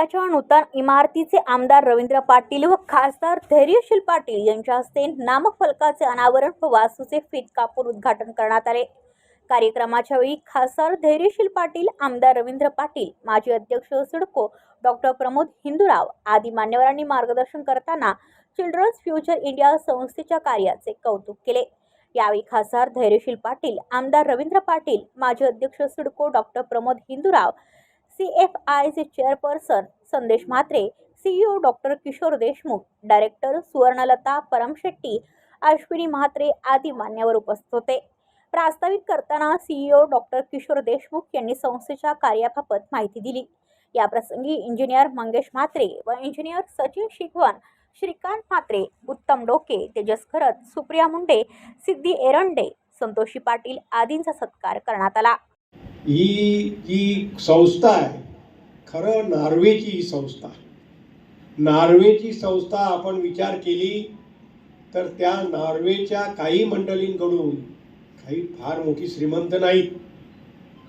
Future नूतन इमारतीचे आमदार रवींद्र पाटील व खासदार धैर्यशील पाटील यांच्या हस्ते नामक फलकाचे अनावरण व वास्तूचे फीत कापून उद्घाटन करण्यात आले. कार्यक्रमाच्या वेळी खासदार धैर्यशील पाटील आमदार रवींद्र पाटील माजी अध्यक्ष सिडको डॉक्टर प्रमोद हिंदूराव आदी मान्यवरांनी मार्गदर्शन करताना चिल्ड्रन्स फ्युचर इंडिया संस्थेच्या कार्याचे कौतुक केले. यावेळी खासदार धैर्यशील पाटील आमदार रवींद्र पाटील माजी अध्यक्ष CIDCO doctor Pramod Hindurao C F आयचे chairperson Sandesh Mhatre CEO doctor Kishor Deshmukh director Suvarnalata Paramshetti Ashwini Mhatre आदी मान्यवर उपस्थित होते. प्रास्ताविक करताना सीईओ डॉक्टर किशोर देशमुख यांनी संस्थेच्या कार्याबाबत माहिती दिली. याप्रसंगी इंजिनियर मंगेश म्हात्रे व इंजिनियर सचिन शिकवण श्रीकांत म्हात्रे उत्तम डोके तेजस खरत सुप्रिया मुंडे सिद्धी एरंडे संतोषी पाटील आदींचा सत्कार करण्यात आला. ही जी संस्था आहे खरं नॉर्वेची ही संस्था. नॉर्वेची संस्था आपण विचार केली तर त्या नॉर्वेच्या काही मंडळींकडून काही फार मोठी श्रीमंत नाहीत.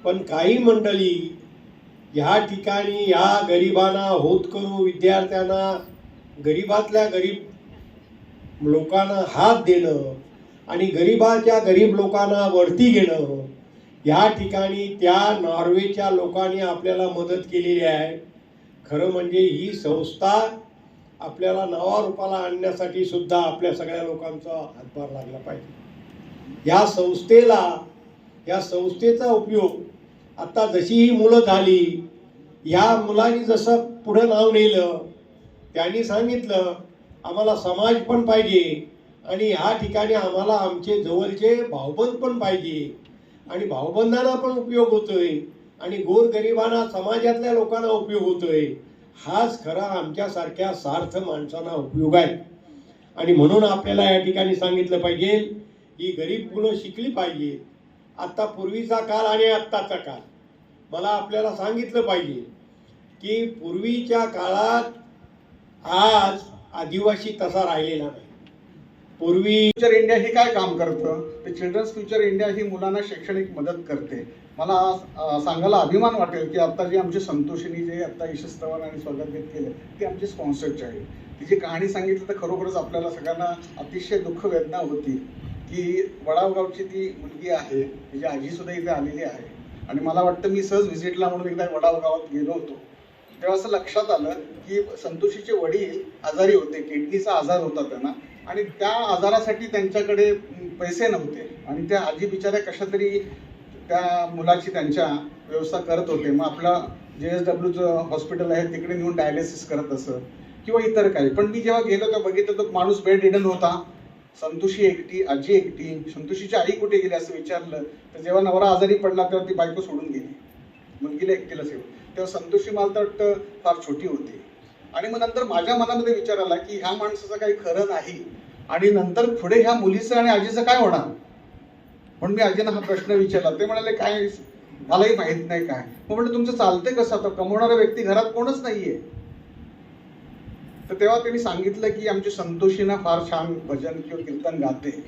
पण काही मंडळी ह्या ठिकाणी ह्या गरिबांना होत करू विद्यार्थ्यांना गरिबातल्या गरीब लोकांना हात देणं आणि गरिबाच्या गरीब लोकांना वरती घेणं या ठिकाणी त्या नॉर्वेच्या लोकांनी आपल्याला मदत केलेली आहे. खरं म्हणजे ही संस्था आपल्याला नावारूपाला आणण्यासाठी सुद्धा आपल्या सगळ्या लोकांचा हातभार लागला पाहिजे. या संस्थेला या संस्थेचा उपयोग आता जशी ही मुलं झाली ह्या मुलांनी जसं पुढं नाव नेलं त्यांनी सांगितलं आम्हाला समाज पण पाहिजे आणि ह्या ठिकाणी आम्हाला आमचे जवळचे भाऊबंद पण पाहिजे. आणि भाऊबंधांना पण उपयोग होतोय आणि गोरगरिबांना समाजातल्या लोकांना उपयोग होतोय. हाच खरा आमच्यासारख्या सार्थ माणसांना उपयोग आहे. आणि म्हणून आपल्याला या ठिकाणी सांगितलं पाहिजे ही गरीब मुलं शिकली पाहिजे. आत्ता पूर्वीचा काळ आणि आत्ताचा काळ. मला आपल्याला सांगितलं पाहिजे की पूर्वीच्या काळात आज आदिवासी तसा राहिलेला नाही. पूर्वी फ्युचर इंडिया हे काय काम करतं? तर चिल्ड्रन्स फ्युचर इंडिया ही मुलांना शैक्षणिक मदत करते. मला सांगायला अभिमान वाटेल की आता जी आमची संतोषिनी जे आता यशस्त्रवान आणि स्वागत केलं ती आमची स्पॉन्सरची आहे. तिची कहाणी सांगितली तर खरोखरच आपल्याला सगळ्यांना अतिशय दुःख वेदना होती की वडावगावची ती मुलगी आहे तिची आजी सुद्धा इथे आलेली आहे. आणि मला वाटतं मी सहज व्हिजिटला म्हणून एकदा वडावगावात गेलो होतो. तेव्हा असं लक्षात आलं की संतोषीचे वडील आजारी होते किडनीचा आजार होता त्यांना. आणि त्या आजारासाठी त्यांच्याकडे पैसे नव्हते. आणि त्या आजी बिचाऱ्या कशा तरी त्या मुलाची त्यांच्या व्यवस्था करत होते. मग आपला जे एस डब्ल्यूचं हॉस्पिटल आहे तिकडे नेऊन डायलिसिस करत असत किंवा इतर काही. पण मी जेव्हा गेलो तेव्हा बघितलं तो माणूस बेड रिडन होता. संतोषी एकटी आजी एकटी. संतोषीची आई कुठे गेली असं विचारलं. तर जेव्हा नवरा आजारी पडला तेव्हा ती बायको सोडून गेली. मुलगीला एकटीला सेव तेव्हा संतोषी मला तर वाटतं फार छोटी होती. आणि मग नंतर माझ्या मनामध्ये विचार आला की ह्या माणसाचं काही खरं नाही. आणि नंतर पुढे ह्या मुलीचं आणि आजीचं काय होणार? म्हणून मी आजीनं हा प्रश्न विचारला. ते म्हणाले काय? मलाही माहीत नाही काय. मग म्हणलं तुमचं चालतंय कसं? आता कमवणारा व्यक्ती घरात कोणच नाहीये. तर तेव्हा त्यांनी सांगितलं की आमची संतोषीना फार छान भजन किंवा कीर्तन गाते.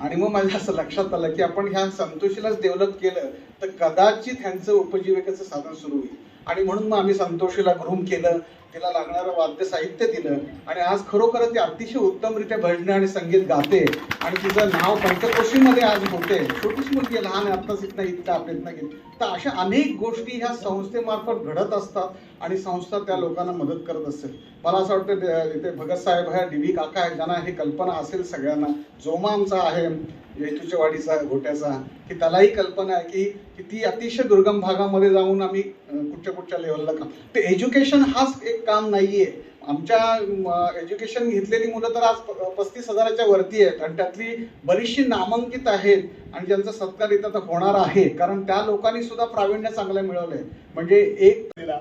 आणि मग माझ्या असं लक्षात आलं की आपण ह्या संतोषीलाच डेव्हलप केलं तर कदाचित ह्यांचं उपजीविकेचं साधन सुरू होईल. आणि म्हणून मग आम्ही संतोषीला ग्रूम केलं. तिला लागणारं वाद्य साहित्य दिलं आणि आज खरोखर ती अतिशय उत्तमरित्या भजनं आणि संगीत गाते आणि तिचं नाव पंचकोशीमध्ये आज होते. छोटीशी मुलगी आहे, लहान आत्ताच इथनं इथं आपल्या इथनं गेली. तर अशा अनेक गोष्टी ह्या संस्थेमार्फत घडत असतात आणि संस्था त्या लोकांना मदत करत असते मला असं वाटतं इथे भगत साहेब आहे डी व्ही काका आहे ज्यांना हे कल्पना असेल सगळ्यांना. जोमा आमचा आहे येतूच्या वाडीचा घोट्याचा की त्यालाही कल्पना आहे की किती अतिशय दुर्गम भागामध्ये जाऊन आम्ही कुठच्या कुठच्या लेवलला काम. ते एज्युकेशन हाच एक काम नाही आहे आमच्या एज्युकेशन घेतलेली मुलं तर आज प- पस्तीस हजाराच्या वरती आहेत आणि त्यातली बरीचशी नामांकित आहेत आणि ज्यांचा सत्कार इथं होणार आहे. कारण त्या लोकांनी सुद्धा प्रावीण्य चांगलं मिळवलं आहे म्हणजे एक दिला.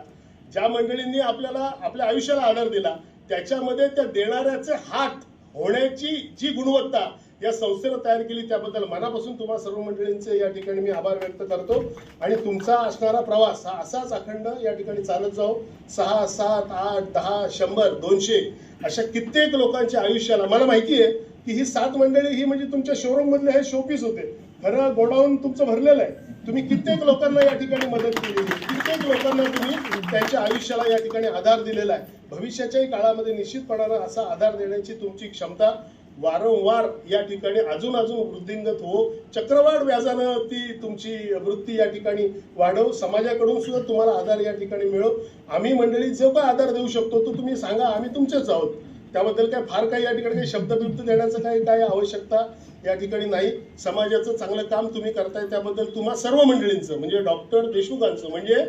ज्या मंडळींनी आपल्याला आपल्या आयुष्याला आधार दिला त्याच्यामध्ये त्या देणाऱ्याचे हात होण्याची जी गुणवत्ता या संस्थेनं तयार केली त्याबद्दल मनापासून तुम्हा सर्व मंडळींचे या ठिकाणी मी आभार व्यक्त करतो. आणि तुमचा असणारा प्रवास हा असाच अखंड या ठिकाणी चालत जाऊ सहा सात आठ दहा शंभर दोनशे अशा कित्येक लोकांच्या आयुष्याला. मला माहिती आहे की ही सात मंडळी ही म्हणजे तुमच्या शोरूम मधले हे शोपीस होते. खरं गोडाऊन तुमचं भरलेलं आहे. तुम्ही कित्येक लोकांना या ठिकाणी मदत केली. कित्येक लोकांना तुम्ही त्यांच्या आयुष्याला या ठिकाणी आधार दिलेला आहे. भविष्याच्याही काळामध्ये निश्चितपणानं असा आधार देण्याची तुमची क्षमता वारंवार या ठिकाणी अजून अजून वृद्धिंगत हो. चक्रवाढ व्याजानं ती तुमची वृत्ती या ठिकाणी वाढव. समाजाकडून सुद्धा तुम्हाला आधार या ठिकाणी मिळो आम्ही मंडळी जो काय आधार देऊ शकतो तो तुम्ही सांगा. आम्ही तुमचेच आहोत. त्याबद्दल काय फार काही या ठिकाणी काही शब्दबिब्द देण्याचं काही काय आवश्यकता या ठिकाणी नाही. समाजाचं चांगलं काम तुम्ही करताय त्याबद्दल तुम्हा सर्व मंडळींचं म्हणजे डॉक्टर देशमुखांचं म्हणजे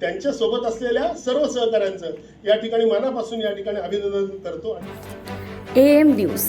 त्यांच्यासोबत असलेल्या सर्व सहकाऱ्यांचं या ठिकाणी मनापासून या ठिकाणी अभिनंदन करतो. A M news.